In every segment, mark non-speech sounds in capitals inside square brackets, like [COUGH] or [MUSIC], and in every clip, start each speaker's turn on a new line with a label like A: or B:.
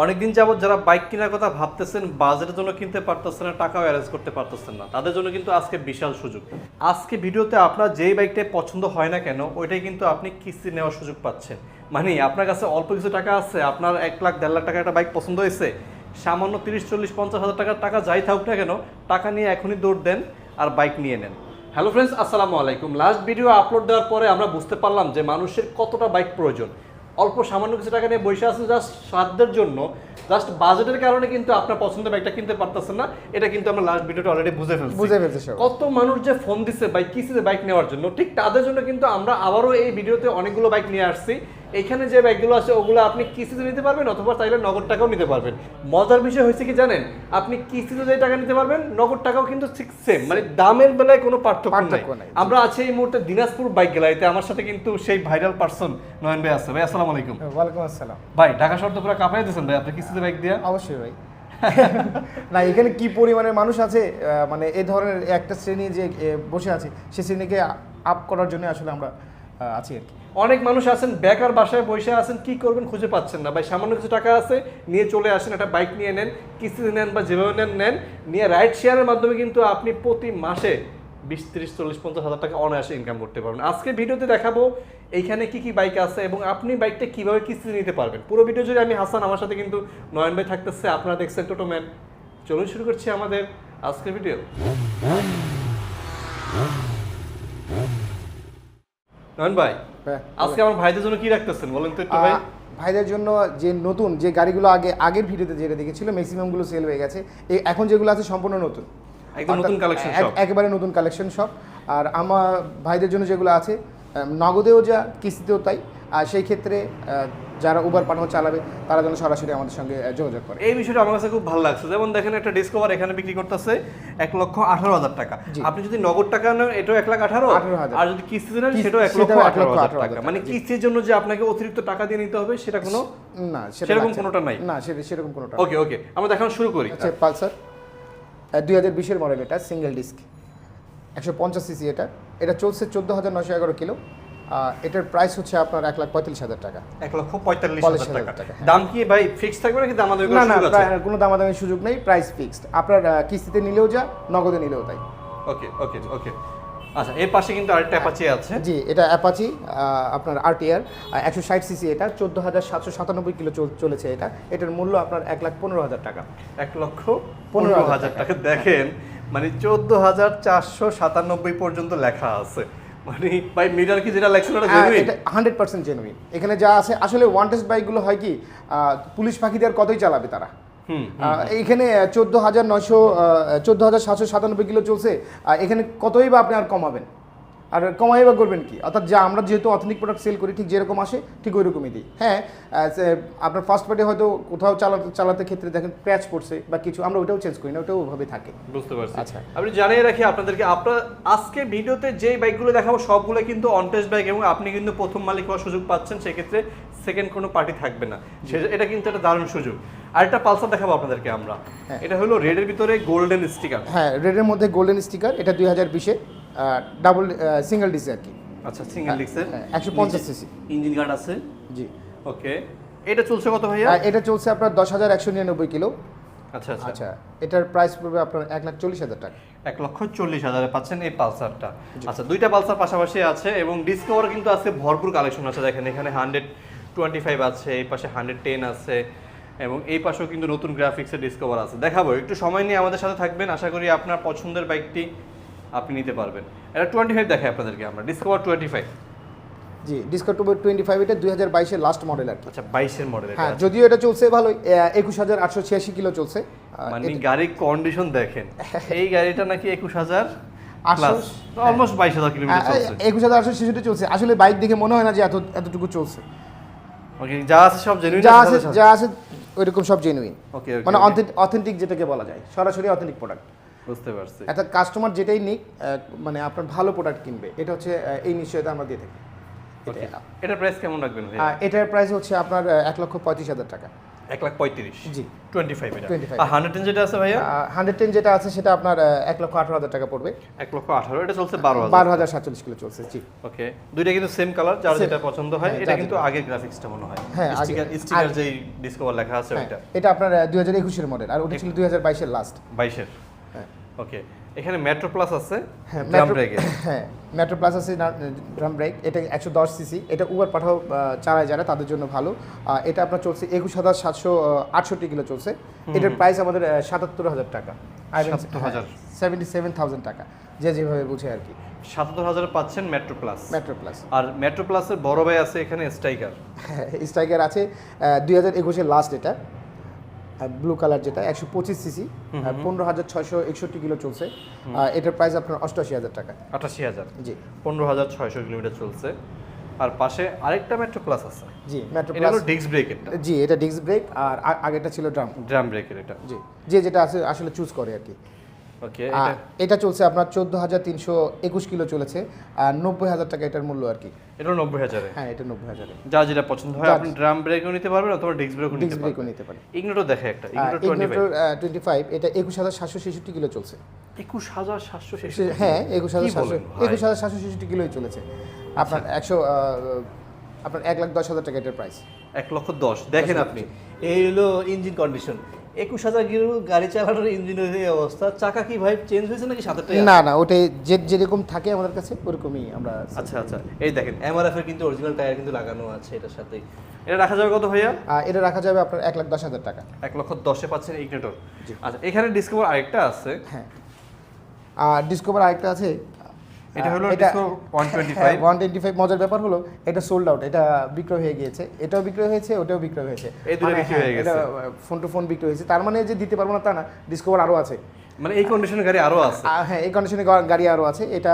A: অনেকদিন যাবত যারা বাইক কেনার কথা ভাবতেছেন বাজেটের জন্য কিনতে পারতেছেন না, টাকাও অ্যারেঞ্জ করতে পারতেছেন না। তাদের জন্য কিন্তু আজকে বিশাল সুযোগ। আজকে ভিডিওতে আপনার যেই বাইকটাই পছন্দ হয় না কেন, ওইটাই কিন্তু আপনি কিস্তি নেওয়ার সুযোগ পাচ্ছেন। মানে আপনার কাছে অল্প কিছু টাকা আছে, আপনার এক লাখ, দেড় লাখ টাকা একটা বাইক পছন্দ হয়েছে, সামান্য তিরিশ, চল্লিশ, পঞ্চাশ হাজার টাকার টাকা যাই থাকুক না কেন, টাকা নিয়ে এখনই দৌড় দেন আর বাইক নিয়ে নেন। হ্যালো ফ্রেন্ডস আসসালামু আলাইকুম। লাস্ট ভিডিও আপলোড দেওয়ার পরে আমরা বুঝতে পারলাম যে মানুষের কতটা বাইক প্রয়োজন। অল্প সামান্য কিছু টাকা নিয়ে বসে আছেন জাস্ট সাধ্যের জন্য। জাস্ট বাজেটের কারণে কিন্তু আপনার পছন্দের বাইকটা কিনতে পারতেছেন না। এটা কিন্তু আমরা লাস্ট ভিডিওটা অলরেডি বুঝে ফেলছি।
B: বুঝে ফেলছি
A: কত মানুষ যে ফোন দিছে বাইক কিস্তিতে বাইক নেওয়ার জন্য? ঠিক তাদের জন্য কিন্তু আমরা আবারও এই ভিডিওতে অনেকগুলো বাইক নিয়ে আসছি। এখানে যে বাইকগুলো আছে ওগুলো আপনি কিস্তিতে নিতে পারবেন অথবা চাইলে নগদ টাকাও নিতে পারবেন। মজার বিষয় হয়েছে কি জানেন? আপনি কিস্তিতে যে টাকা নিতে পারবেন নগদ টাকাও কিন্তু সেম মানে দামের বেলায় কোনো পার্থক্য নাই। আমরা আছি এই মুহূর্তে দিনাজপুর বাইক গ্যালারিতে। আমার সাথে কিন্তু সেই ভাইরাল পার্সন নয়ন ভাই আছে। ভাই আসসালামু আলাইকুম।
B: ওয়ালাইকুম আসসালাম।
A: ভাই ঢাকা শহর তো পুরো কাঁপাই দিয়েছেন ভাই আপনি কিস্তিতে বাইক দিয়া?
B: অবশ্যই ভাই। না এখানে কি পরিমাণে মানুষ আছে মানে এই ধরনের একটা শ্রেণি যে বসে আছে সে শ্রেণীকে আপ করার জন্য আসলে আমরা আছি আর কি।
A: অনেক মানুষ আছেন, বেকার বাসায় বসে আছেন, কি করবেন খুঁজে পাচ্ছেন না। ভাই, সামান্য কিছু টাকা আছে, নিয়ে চলে আসেন, একটা বাইক নিয়ে নেন, কিস্তিতে নেন বা যেভাবে নেন নেন, নিয়ে রাইড শেয়ারের মাধ্যমে কিন্তু আপনি প্রতি মাসে বিশ, তিরিশ, চল্লিশ, পঞ্চাশ হাজার টাকা অনায়াসে ইনকাম করতে পারবেন। আজকে ভিডিওতে দেখাবো এইখানে কি কি বাইক আছে এবং আপনি বাইকটা কীভাবে কিস্তিতে নিতে পারবেন। পুরো ভিডিও জুড়ে আমি হাসান, আমার সাথে কিন্তু নয়ন ভাই থাকতেছে, আপনারা দেখছেন টোটো ম্যান চলুন শুরু করছি আমাদের আজকের ভিডিও। নয়ন ভাই
B: হ্যাঁ,
A: আজকে আমার ভাইদের জন্য কি রাখতেছেন? বলেন তো একটু ভাই।
B: ভাইদের জন্য যে নতুন যে গাড়িগুলো আগে আগের ভিডিওতে যেটা দেখেছিল ম্যাক্সিমামগুলো সেল হয়ে গেছে। এখন যেগুলো আছে সম্পূর্ণ নতুন।
A: একদম নতুন কালেকশন
B: একেবারে নতুন কালেকশন সব আর আমার ভাইদের জন্য যেগুলো আছে নগদেও যা কিস্তিতেও তাই। আর সেই ক্ষেত্রে যারা উবার পাঠানো চালাবে তারা যেন সরাসরি আমাদের সঙ্গে যোগাযোগ করে।
A: এই বিষয়টা আমার কাছে খুব ভালো লাগছে। যেমন দেখেন একটা ডিসকভার এখানে বিক্রি করতেছে এক লক্ষ আঠারো হাজার টাকা। আপনি যদি নগদ টাকা নেন এটাও এক লাখ আঠারো।
B: 18,000
A: আর যদি কিস্তিতে নেন সেটাও এক লক্ষ আঠারো হাজার টাকা। মানে কিস্তির জন্য যে আপনাকে অতিরিক্ত টাকা দিয়ে নিতে হবে সেটা কোনো
B: না সেটা
A: সেরকম কোনোটা নাই?
B: না সেটা সেরকম কোনোটা
A: ওকে ওকে। আমরা দেখানো শুরু করি।
B: আচ্ছা পালসার দুই হাজার বিশের মডেল এটা সিঙ্গেল ডিস্ক একশো পঞ্চাশ সিসি এটা। এটা চলছে চোদ্দ হাজার নশো এগারো কিলো। এটার প্রাইস হচ্ছে আপনার এক লাখ পঁয়তাল্লিশ হাজার টাকা।
A: এক লক্ষ পঁয়তাল্লিশ হাজার টাকা।
B: হ্যাঁ।
A: দাম কি ভাই ফিক্স থাকবে নাকি দাম আমাদের
B: না না কোনো দামাদামির সুযোগ নেই প্রাইস ফিক্সড আপনার কিস্তিতে নিলেও যা নগদে নিলেও তাই।
A: ওকে ওকে ওকে আচ্ছা এর পাশে কিন্তু আরেকটা অ্যাপাচি আছে।
B: জি এটা অ্যাপাচি আপনার আরটিআর একশো ষাট সিসি এটা চোদ্দ হাজার সাতশো সাতানব্বই কিলো চলেছে এটা। এটার মূল্য আপনার এক লাখ পনেরো হাজার টাকা।
A: এক লক্ষ
B: পনেরো হাজার
A: টাকা। দেখেন মানে চোদ্দ হাজার চারশো সাতানব্বই পর্যন্ত লেখা আছে। মানে মিটার কি যেটা
B: হান্ড্রেড পার্সেন্ট জেনুইন এখানে যা আছে আসলে ওয়ান টেস্ট বাইকগুলো হয় কি আহ, পুলিশ পাখিদের কতই চালাবে তারা? এইখানে চোদ্দ হাজার নয়শো চোদ্দ হাজার সাতশো সাতানব্বই কিলো চলছে এখানে কতই বা আপনি আর কমাবেন? আর কমাই বা করবেন কি? অর্থাৎ যা আমরা যেহেতু অথেন্টিক প্রোডাক্ট সেল করি ঠিক যেরকম আসে ঠিক ওই রকমই দিই। হ্যাঁ আপনার ফার্স্ট পার্টি হয়তো কোথাও চালাতে চালাতে ক্ষেত্রে দেখেন ক্র্যাচ পড়ছে বা কিছু আমরা ওটাও চেঞ্জ করি না ওটাও ওভাবে থাকে।
A: বুঝতে পারছি।
B: আচ্ছা।
A: আপনি জানিয়ে রাখি আপনাদেরকে আপনার আজকে ভিডিওতে যে বাইকগুলো দেখাবো সবগুলো কিন্তু অনটেস্ট বাইক এবং আপনি কিন্তু প্রথম মালিক হওয়ার সুযোগ পাচ্ছেন সেক্ষেত্রে সেকেন্ড কোনো পার্টি থাকবে না। এটা কিন্তু একটা দারুণ সুযোগ। আরেকটা পালসার দেখাবো আপনাদেরকে আমরা।
B: হ্যাঁ।
A: এটা হলো রেডের ভিতরে গোল্ডেন স্টিকার
B: হ্যাঁ রেডের মধ্যে গোল্ডেন স্টিকার এটা দুই হাজার বিশে। ডাবল সিঙ্গেল ডিসে আর কি।
A: আচ্ছা সিঙ্গেল ডিক্সের
B: হ্যাঁ, 150 cc
A: ইঞ্জিন গার্ড আছে।
B: জি।
A: ওকে এটা চলছে কত ভাইয়া?
B: এটা চলছে আপনার দশ হাজার একশো নিরানব্বই কিলো।
A: আচ্ছা আচ্ছা।
B: আচ্ছা এটার প্রাইস পড়বে আপনার এক লাখ চল্লিশ হাজার টাকা।
A: এক লক্ষ চল্লিশ হাজারে পাচ্ছেন এই পালসারটা। আচ্ছা দুইটা পালসার পাশাপাশি আছে এবং ডিসকভার কিন্তু আজকে ভরপুর কালেকশন আছে। দেখেন এখানে হান্ড্রেড টোয়েন্টি ফাইভ আছে এই পাশে হান্ড্রেড টেন আছে এবং এই পাশেও কিন্তু নতুন গ্রাফিক্সের ডিসকভার আছে। দেখাবো একটু সময় নিয়ে আমাদের সাথে থাকবেন। আশা করি আপনার পছন্দের বাইকটি আপনি নিতে পারবেন। এটা টোয়েন্টি ফাইভ দেখাই আপনাদেরকে আমরা। Discover twenty five
B: G discount twenty five এটা দুই হাজার বাইশের লাস্ট মডেল আর
A: আচ্ছা বাইশের মডেল
B: হ্যাঁ যদিও এটা চলছে ভালো একুশ হাজার আটশো ছিয়াশি কিলো চলছে।
A: মানে গাড়ির কন্ডিশন দেখেন। [LAUGHS] এই গাড়িটা নাকি একুশ হাজার অলমোস্ট বাইশ হাজার কিলোমিটার চলছে।
B: একুশ হাজার আটশো ছেষট্টি চলছে। আসলে বাইক দেখে মনে হয় না যে এত এতটুকু চলছে।
A: ওকে যা আছে সব জেনুইন
B: যা আছে যা আছে ওইরকম সব জেনুইন
A: ওকে
B: মানে অথেন্টিক যেটাকে বলা যায়। সরাসরি অথেন্টিক প্রোডাক্ট
A: বুঝতে পারছি।
B: একটা কাস্টমার যেটাই নিক মানে আপনার ভালো প্রোডাক্ট কিনবে এটা হচ্ছে এই নিশ্চয়তা আমরা দিয়ে থাকি।
A: এটার প্রাইস কেমন রাখবেন ভাই
B: এটার প্রাইস হচ্ছে আপনার এক লক্ষ পঁয়ত্রিশ হাজার টাকা।
A: এক লাখ পঁয়ত্রিশ?
B: জি।
A: টোয়েন্টি ফাইভ এটা?
B: 25
A: আর হান্ড্রেড টেন যেটা আছে ভাইয়া?
B: হান্ড্রেড টেন যেটা আছে সেটা আপনার এক লক্ষ আঠারো হাজার টাকা পড়বে।
A: এক লক্ষ আঠারো এটা চলছে বারো হাজার।
B: বারো হাজার সাতচল্লিশ কিলো চলছে জি।
A: ওকে দুইটা কিন্তু সেম কালার যার যেটা পছন্দ হয়
B: হ্যাঁ,
A: এটা কিন্তু। আগের গ্রাফিক্সটা মনে হয়।
B: হ্যাঁ,
A: স্টিকার স্টিকার যেই ডিসকভার লেখা আছে
B: হ্যাঁ,
A: ওইটা।
B: এটা আপনার দুই হাজার একুশের মডেল আর ওটা ছিল দুই হাজার বাইশের লাস্ট
A: বাইশের। ওকে এখানে মেট্রো প্লাস আছে
B: হ্যাঁ
A: ড্রাম ব্রেকে [LAUGHS]
B: হ্যাঁ মেট্রো প্লাস আছে ড্রাম ব্রেক এটা একশো দশ সিসি এটা উবার পাঠাও চালায় যারা তাদের জন্য ভালো। এটা আপনার চলছে একুশ হাজার সাতশো আটষট্টি কিলো চলছে। এটার প্রাইস আমাদের সাতাত্তর হাজার টাকা।
A: 77,000
B: সেভেন্টি সেভেন থাউজেন্ড টাকা। যে যেভাবে বুঝে আর কি।
A: সাতাত্তর হাজার পাচ্ছেন মেট্রো প্লাস
B: মেট্রো প্লাস
A: আর মেট্রো প্লাসের বড় ভাই আছে এখানে স্ট্রাইকার
B: স্ট্রাইকার আছে দুই হাজার একুশের লাস্ট এটা। ব্লু কালার যেটা একশো পঁচিশ সিসি পনেরো হাজার ছয়শো একষট্টি কিলো চলছে। এটার প্রাইস আপনার অষ্টআশি হাজার টাকা।
A: আটাশি হাজার।
B: জি।
A: পনেরো হাজার ছয়শো কিলোমিটার চলছে। আর পাশে আরেকটা মেট্রো প্লাস আছে।
B: জি মেট্রো প্লাস
A: হলো ডিস্ক ব্রেক
B: জি এটা ডিস্ক ব্রেক আর আগেটা ছিল ড্রাম
A: ড্রাম ব্রেকের এটা।
B: জি। যে যেটা আছে আসলে চুজ করে আর কি।
A: এটা
B: চলছে আপনার চোদ্দ হাজার তিনশো একুশ কিলো চলেছে আর নব্বই হাজার টাকা এটার মূল্য আর কি।
A: এটা নব্বই হাজারে?
B: হ্যাঁ এটা নব্বই হাজারে।
A: যা যেটা পছন্দ হয় আপনি ড্রাম ব্রেকও নিতে পারবেন অথবা ডিস্ক ব্রেকও নিতে পারবেন।
B: নিতে পারে
A: ইগনোটো দেখে একটা ইগনোটো টোয়েন্টি ফাইভ
B: এটা একুশ হাজার সাতশো ছেষট্টি কিলো চলছে।
A: একুশ হাজার সাতশো
B: হ্যাঁ একুশ হাজার সাতশো একুশ হাজার সাতশো ছেষট্টি কিলোই চলেছে। আপনার একশো আহ, আপনার এক লাখ দশ হাজার টাকা এটার প্রাইস
A: এক লক্ষ দশ দেখেন আপনি।
C: এই হলো ইঞ্জিন কন্ডিশন একুশ হাজার কিলো গাড়ি চালানোর ইঞ্জিনের এই অবস্থা। চাকা কি ভাই চেঞ্জ হয়েছে নাকি সাতেরটাই
B: না না ওটাই যে যেরকম থাকে আমাদের কাছে ওরকমই আমরা
A: আচ্ছা আচ্ছা। এই দেখেন
C: এমআরএফ এর কিন্তু অরিজিনাল টায়ার কিন্তু লাগানো আছে এটার সাথে।
A: এটা রাখা যাবে কত ভাইয়া?
B: এটা রাখা যাবে আপনার এক লাখ দশ হাজার টাকা।
A: এক লক্ষ দশে পাচ্ছেন ইগনেটর আচ্ছা এখানে ডিসকভার আরেকটা আছে।
B: হ্যাঁ। আর ডিসকভার আরেকটা আছে
A: এটা হলো Discover 125
B: ওয়ান টোয়েন্টি ফাইভ মজার ব্যাপার হলো এটা সোল্ড আউট এটা বিক্রয় হয়ে গিয়েছে। এটাও বিক্রয় হয়েছে ওটাও বিক্রয় হয়েছে।
A: এই দুটো
B: মানে
A: বিক্রি
B: হ্যাঁ,
A: হয়ে গেছে।
B: এটা ফোন টু ফোন বিক্রয় হয়েছে। তার মানে যে দিতে পারব না তা না ডিসকভার আরও আছে।
A: মানে এই কন্ডিশনের গাড়ি আরও আছে।
B: হ্যাঁ এই কন্ডিশনে গাড়ি আরও আছে। এটা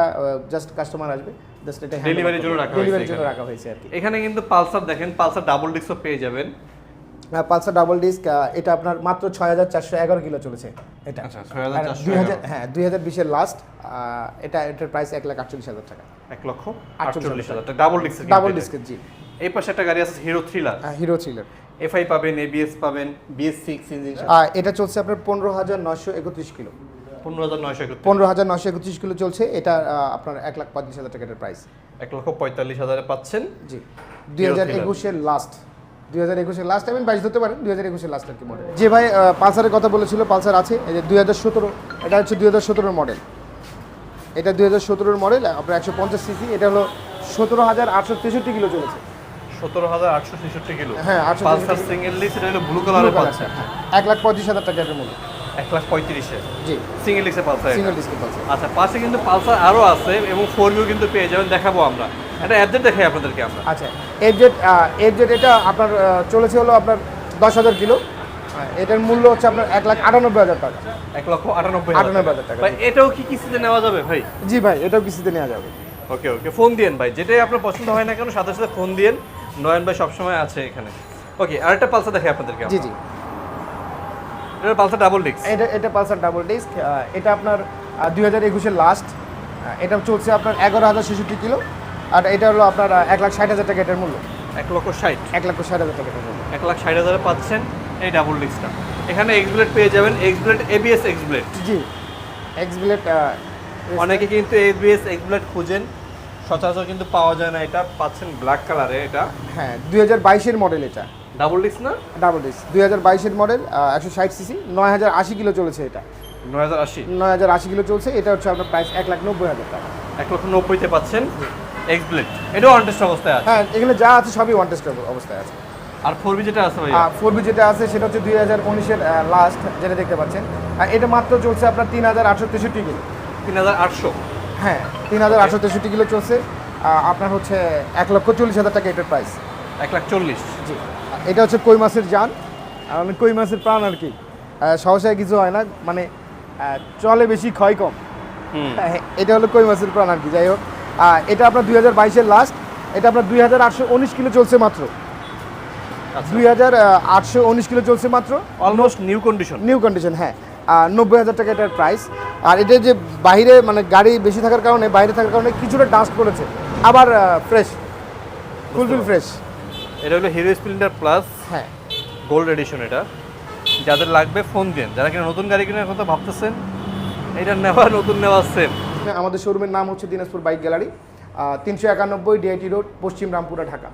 B: জাস্ট কাস্টমার আসবে জাস্ট এটা
A: Delivery র জন্য রাখা হয়েছে
B: ডেলিভারির জন্য রাখা হয়েছে আর কি।
A: এখানে কিন্তু পালসার দেখেন পালসার ডাবল ডিস্কও পেয়ে যাবেন।
B: পালসার ডাবল ডিস্ক এটা আপনার মাত্র ছয় হাজার চারশো এগারো কিলো চলেছে। এটা
A: আচ্ছা, 6,411
B: দুই হাজার হ্যাঁ দুই হাজার বিশের লাস্ট এটা এটার প্রাইস এক লাখ আটচল্লিশ হাজার টাকা।
A: এক লক্ষ
B: আটচল্লিশ
A: হাজার। টাকা ডাবল ডিস্ক
B: ডাবল ডিস্কের জি।
A: এই পাশে একটা গাড়ি আছে Hero thriller
B: Hero thriller
A: FI পাবেন এবিএস পাবেন
C: বিএস সিক্স ইঞ্জিন
B: এটা চলছে আপনার পনেরো হাজার নশো একত্রিশ কিলো।
A: পনেরো হাজার নয়শো একত্রিশ।
B: কিলো চলছে। এটা আপনার এক লাখ পঁয়ত্রিশ হাজার টাকার প্রাইস
A: এক লক্ষ পঁয়তাল্লিশ হাজারে পাচ্ছেন
B: জি। দুই হাজার একুশের লাস্ট দুই হাজার একুশের লাস্ট আমি বাইশ ধরতে পারেন দুই হাজার একুশের লাস্ট আর কি মডেল যে ভাই পালসারের কথা বলেছিল পালসার আছে এই যে দুই হাজার সতেরো এটা হচ্ছে দুই হাজার সতেরোর মডেল এটা দুই হাজার সতেরোর মডেল আপনার একশো পঞ্চাশ সিসি এটা হলো সতেরো হাজার আটশো তেষট্টি কিলো চলেছে।
A: সতেরো হাজার আটশো ছেষট্টি কিলো।
B: হ্যাঁ, 863
A: পালসার সিঙ্গেল লিস এটা হলো ব্লু কালারে পাচ্ছেন
B: এক লাখ পঁয়ত্রিশ হাজার টাকা এটার মূল্য
A: এক লাখ পঁয়ত্রিশে
B: জি।
A: সিঙ্গেল লিসে পালসার
B: সিঙ্গেল ডিসপ্লে পালসার।
A: আচ্ছা পাশে কিন্তু পালসার আরও আছে এবং ফোর ভিউ কিন্তু পেয়ে যাবেন দেখাবো আমরা। এটা অ্যাডজেট দেখাই আপনাদেরকে আমরা।
B: আচ্ছা এফজেড এফজেড এটা আপনার চলেছে হলো আপনার দশ হাজার কিলো। এটার মূল্য হচ্ছে আপনার এক লাখ আটানব্বই হাজার টাকা।
A: এক লক্ষ আটানব্বই
B: আটানব্বই হাজার টাকা।
A: ভাই এটাও কি কিস্তিতে নেওয়া যাবে ভাই?
B: জি ভাই এটাও কিস্তিতে নেওয়া যাবে।
A: ওকে ওকে ফোন দিয়েন ভাই যেটাই আপনার পছন্দ হয় না কেন সাথে সাথে ফোন দিয়েন। নয়ন ভাই সবসময় আছে এখানে। ওকে আরেকটা পালসার দেখাই আপনাদেরকে
B: জি জি।
A: এটা পালসার ডাবল ডিস্ক
B: এটা এটা পালসার ডাবল ডিস্ক এটা আপনার দুই হাজার একুশের লাস্ট এটা চলছে আপনার এগারো হাজার ছেষট্টি কিলো। আর এটা হলো আপনার এক লাখ ষাট হাজার টাকা এটার মূল্য।
A: এক লক্ষ ষাট।
B: এক লাখ ষাট হাজার টাকা এটার মূল্য।
A: এক লাখ ষাট হাজারে পাচ্ছেন এই ডাবল ডিস্কটা এখানে এক্সব্লেড পেয়ে যাবেন X Blade ABS X Blade
B: জি এক্স বিলেট
A: অনেকে কিন্তু এবিএস এক্সব্লেড খুঁজেন সচরাচর কিন্তু পাওয়া যায় না এটা পাচ্ছেন ব্ল্যাক কালারে এটা।
B: হ্যাঁ দুই হাজার বাইশের মডেল এটা।
A: ডাবল ডিস্ক না?
B: ডাবল ডিস্ক দুই হাজার বাইশের মডেল একশো ষাট সিসি নয় হাজার আশি কিলো চলেছে এটা।
A: নয় হাজার আশি।
B: নয় হাজার আশি কিলো চলছে এটা হচ্ছে আপনার প্রাইস এক লাখ নব্বই হাজার টাকা।
A: এক লক্ষ নব্বইতে পাচ্ছেন। এক্সব্লেড এটাও অনটেস্ট অবস্থায় আছে।
B: হ্যাঁ এখানে যা আছে সবই ওয়ান টেস্ট অবস্থায় আছে।
A: আর ফোর বি যেটা আছে ভাই
B: ফোর বি যেটা আছে সেটা হচ্ছে দুই হাজার উনিশের লাস্ট যেটা দেখতে পাচ্ছেন। আর এটা মাত্র চলছে আপনার তিন হাজার আটশো তেষট্টি কিলো।
A: তিন হাজার আটশো?
B: হ্যাঁ তিন হাজার আটশো তেষট্টি কিলো চলছে। আপনার হচ্ছে এক লক্ষ চল্লিশ হাজার টাকা এটার প্রাইস
A: এক লাখ চল্লিশ?
B: জি। এটা হচ্ছে কই মাছের জান আর মানে কই মাছের প্রাণ আর কি। সহসায় কিছু হয় না। মানে চলে বেশি ক্ষয় কম। হ্যাঁ, এটা হলো কই মাছের প্রাণ আর কি যাই হোক। এটা আপনার দুই হাজার বাইশের লাস্ট এটা আপনার দুই হাজার আটশো উনিশ কিলো চলছে মাত্র।
A: আচ্ছা।
B: দুই হাজার আটশো উনিশ কিলো চলছে মাত্র।
A: Almost new condition
B: new condition হ্যাঁ। নব্বই হাজার টাকা এটার প্রাইস আর এটা যে বাইরে মানে গাড়ি বেশি থাকার কারণে বাইরে থাকার কারণে কিছুটা ডাস্ট করেছে আবার ফ্রেশ ফুলফিল ফ্রেশ
A: এটা হলো হিরো স্প্লেন্ডার প্লাস
B: হ্যাঁ।
A: গোল্ড এডিশন এটা। যাদের লাগবে ফোন দিন। যারা কিনা নতুন গাড়ি কেনার কথা ভাবতেছেন এটা নেওয়া নতুন নেওয়া সেম
B: আমাদের শোরুমের নাম হচ্ছে দিনাজপুর বাইক গ্যালারি তিনশো একানব্বই ডিআইটি রোড পশ্চিম রামপুরা ঢাকা।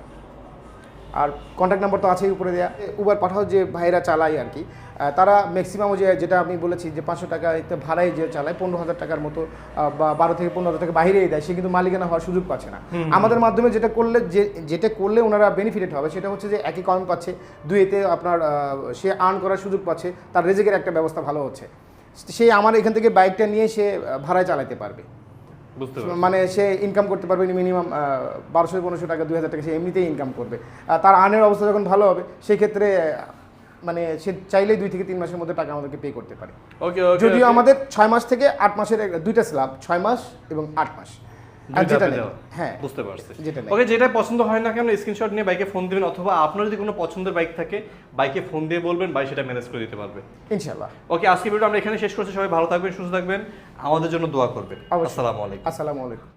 B: আর কন্ট্যাক্ট নাম্বার তো আছেই উপরে দেওয়া উবার পাঠাও যে ভাইরা চালায় আর কি। তারা ম্যাক্সিমাম যে যেটা আমি বলেছি যে পাঁচশো টাকা এতে ভাড়ায় যে চালায় পনেরো হাজার টাকার মতো বা বারো থেকে পনেরো হাজার টাকা বাইরেই দেয়। সে কিন্তু মালিকানা হওয়ার সুযোগ পাচ্ছে না। আমাদের মাধ্যমে যেটা করলে যে যেটা করলে ওনারা বেনিফিটেড হবে সেটা হচ্ছে যে একই কম পাচ্ছে। দুই এতে আপনার সে আর্ন করার সুযোগ পাচ্ছে। তার রেজেকের একটা ব্যবস্থা ভালো হচ্ছে। সে আমার এখান থেকে বাইকটা নিয়ে সে ভাড়ায় চালাতে পারবে। মানে সে ইনকাম করতে পারবে মিনিমাম বারোশো পনেরোশো টাকা দুই হাজার টাকা সে এমনিতেই ইনকাম করবে। তার আনের অবস্থা যখন ভালো হবে সেই ক্ষেত্রে মানে সে চাইলেই দুই থেকে তিন মাসের মধ্যে টাকা আমাদেরকে পে করতে পারে। যদিও আমাদের ছয় মাস থেকে আট মাসের দুইটা স্ল্যাব ছয় মাস এবং আট মাস। হ্যাঁ
A: বুঝতে পারছি। ওকে যেটা পছন্দ হয় না কেন স্ক্রিনশট নিয়ে বাইকে ফোন দিবেন অথবা আপনার যদি কোনো পছন্দের বাইক থাকে বাইকে ফোন দিয়ে বলবেন ভাই সেটা ম্যানেজ করে দিতে পারবে। ওকে আজকে ভিডিও আমরা এখানে শেষ করছি সবাই ভালো থাকবেন সুস্থ থাকবেন আমাদের জন্য দোয়া করবেন। আসসালামু আলাইকুম।
B: আসসালামু আলাইকুম।